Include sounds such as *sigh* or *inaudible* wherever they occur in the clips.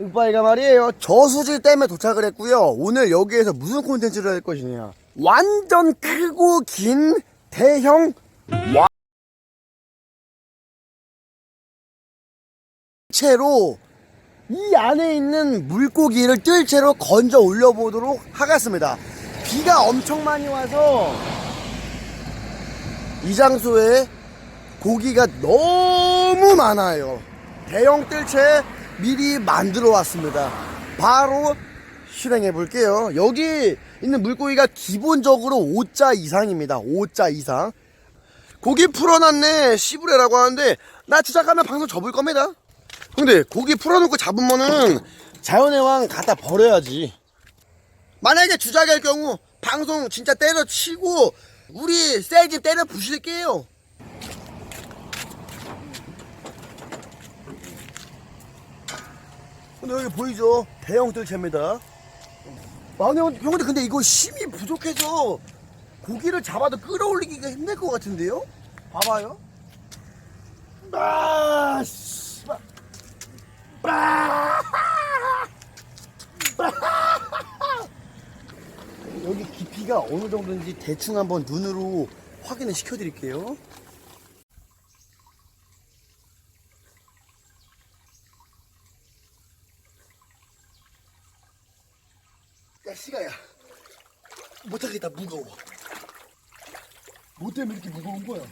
오빠이가 말이에요. 저수지 댐에 도착을 했고요. 오늘 여기에서 무슨 콘텐츠를 할 것이냐. 완전 크고 긴 대형 와 채로 이 안에 있는 물고기를 뜰 채로 건져 올려보도록 하겠습니다. 비가 엄청 많이 와서 이 장소에 고기가 너무 많아요. 대형 뜰채 미리 만들어 왔습니다. 바로 실행해 볼게요. 여기 있는 물고기가 기본적으로 5자 이상입니다. 5자 이상. 고기 풀어놨네. 시부레라고 하는데 나 주작하면 방송 접을 겁니다. 근데 고기 풀어놓고 잡으면은 자연의 왕 갖다 버려야지. 만약에 주작일 경우 방송 진짜 때려치고 우리 셀집 때려 부실게요. 근데 여기 보이죠? 대형 뜰채입니다. 아니 형들 근데 이거 힘이 부족해서 고기를 잡아도 끌어올리기가 힘들 것 같은데요? 봐봐요. 아, 씨발. 아! 여기 깊이가 어느 정도인지 대충 한번 눈으로 확인을 시켜드릴게요. 야, 시가야. 못하겠다, 무거워. 뭐 때문에 이렇게 무거운 거야?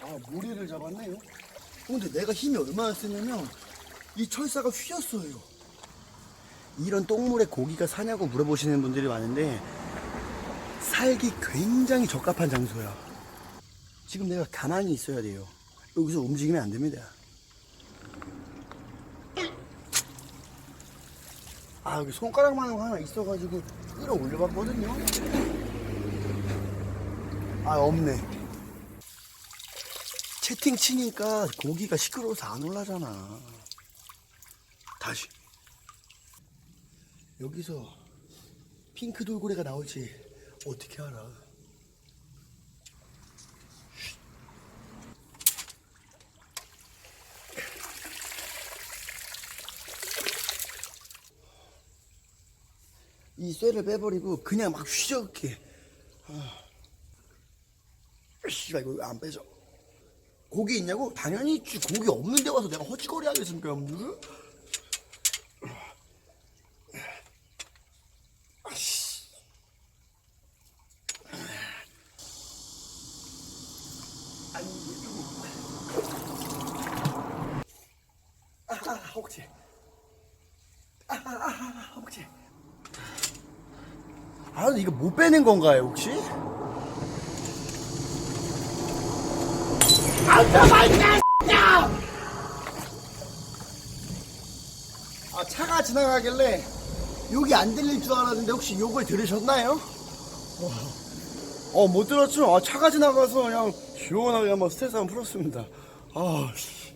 아, 모래를 잡았네요. 근데 내가 힘이 얼마나 세냐면, 이 철사가 휘었어요. 이런 똥물에 고기가 사냐고 물어보시는 분들이 많은데, 살기 굉장히 적합한 장소야. 지금 내가 가만히 있어야 돼요. 여기서 움직이면 안 됩니다. 아, 여기 손가락만한 거 하나 있어가지고 끌어올려봤거든요. 아, 없네. 채팅 치니까 고기가 시끄러워서 안 올라잖아. 다시. 여기서 핑크 돌고래가 나올지 어떻게 알아? 이 쇠를 빼버리고 그냥 막 휘저게. 아. 씨발 이거 왜 안 빼져? 고기 있냐고? 당연히 있지. 고기 없는 데 와서 내가 허지거리 하겠습니까, 여러분들? 아, 아, 혹시. 아, 아, 아, 아, 혹시. 아, 이거 못 빼는 건가요, 혹시? 아, 차가 지나가길래 욕이 안 들릴 줄 알았는데 혹시 욕을 들으셨나요? 어, 못 들었죠? 아, 차가 지나가서 그냥 시원하게 한번 스트레스 한번 풀었습니다. 아, 씨.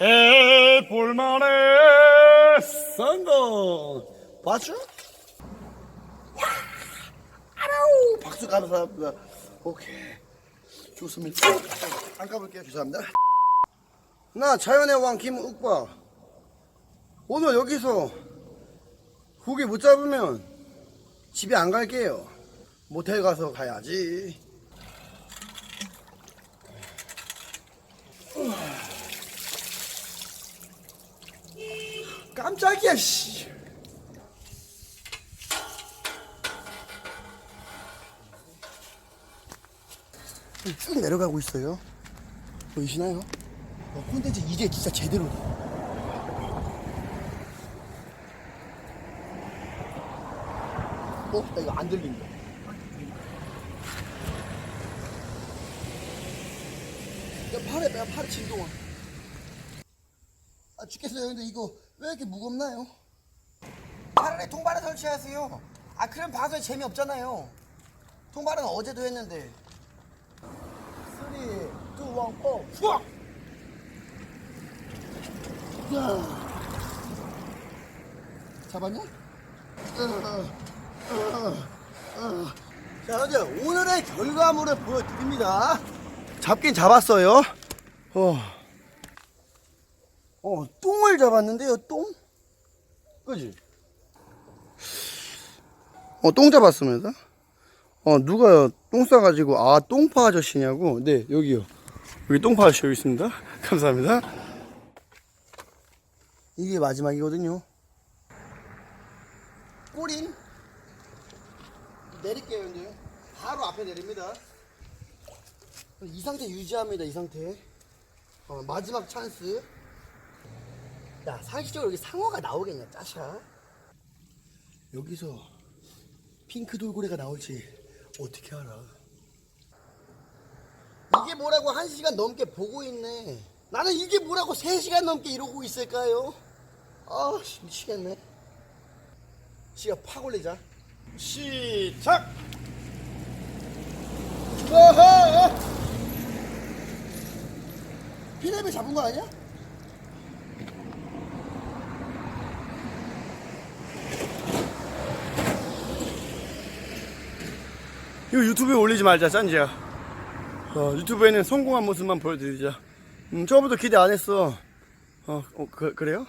해볼만해. 성공 봤죠? 와 아라우 박수 감사합니다. 오케이. 좋습니다. 안 까볼게요. 죄송합니다. 나 자연의 왕 김욱바 오늘 여기서 고기 못 잡으면 집에 안 갈게요. 모텔 가서 가야지 깜짝이야 씨. 쭉 내려가고 있어요. 보이시나요? 어, 콘텐츠 이제 진짜 제대로다. 어? 나 이거 안 들린다. 야, 팔에, 야, 팔에 진동아. 아 죽겠어요 근데 이거 왜 이렇게 무겁나요? 차라리 통발에 설치하세요 아 그럼 방송에 재미없잖아요 통발은 어제도 했는데 3, 2, 1, 4 후악! 야. 잡았냐? 어, 어, 어, 자, 이제 오늘의 결과물을 보여드립니다. 잡긴 잡았어요. 어, 어, 똥을 잡았는데요, 똥? 그지? 어, 똥 잡았습니다. 어, 누가요, 똥 싸가지고, 아, 똥파 아저씨냐고? 네, 여기요. 여기 똥파 아저씨 여기 있습니다. *laughs* 감사합니다. 이게 마지막이거든요. 꼬린 내릴게요, 형님. 바로 앞에 내립니다. 이 상태 유지합니다, 이 상태. 어, 마지막 찬스. 야, 상식적으로 여기 상어가 나오겠냐, 짜샤. 여기서 핑크 돌고래가 나올지 어떻게 알아? 이게 뭐라고 한 시간 넘게 보고 있네. 나는 이게 뭐라고 세 시간 넘게 이러고 있을까요? 아, 씨, 미치겠네. 시간 팍 올리자. 시작! 어허! 피레미 잡은 거 아니야? 이거 유튜브에 올리지 말자, 짠지야. 어, 유튜브에는 성공한 모습만 보여드리자. 음, 처음부터 기대 안 했어. 어, 어 그, 그래요?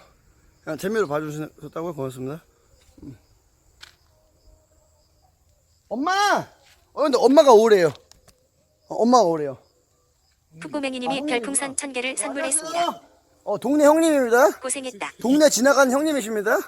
그냥 재미로 봐주셨다고 고맙습니다. 음. 엄마! 어, 근데 엄마가 오래요. 어, 엄마가 오래요. 푸꾸맹이님이 별풍선 1000개를 선물했습니다. 어, 동네 형님입니다. 고생했다. 동네 지나가는 형님이십니다.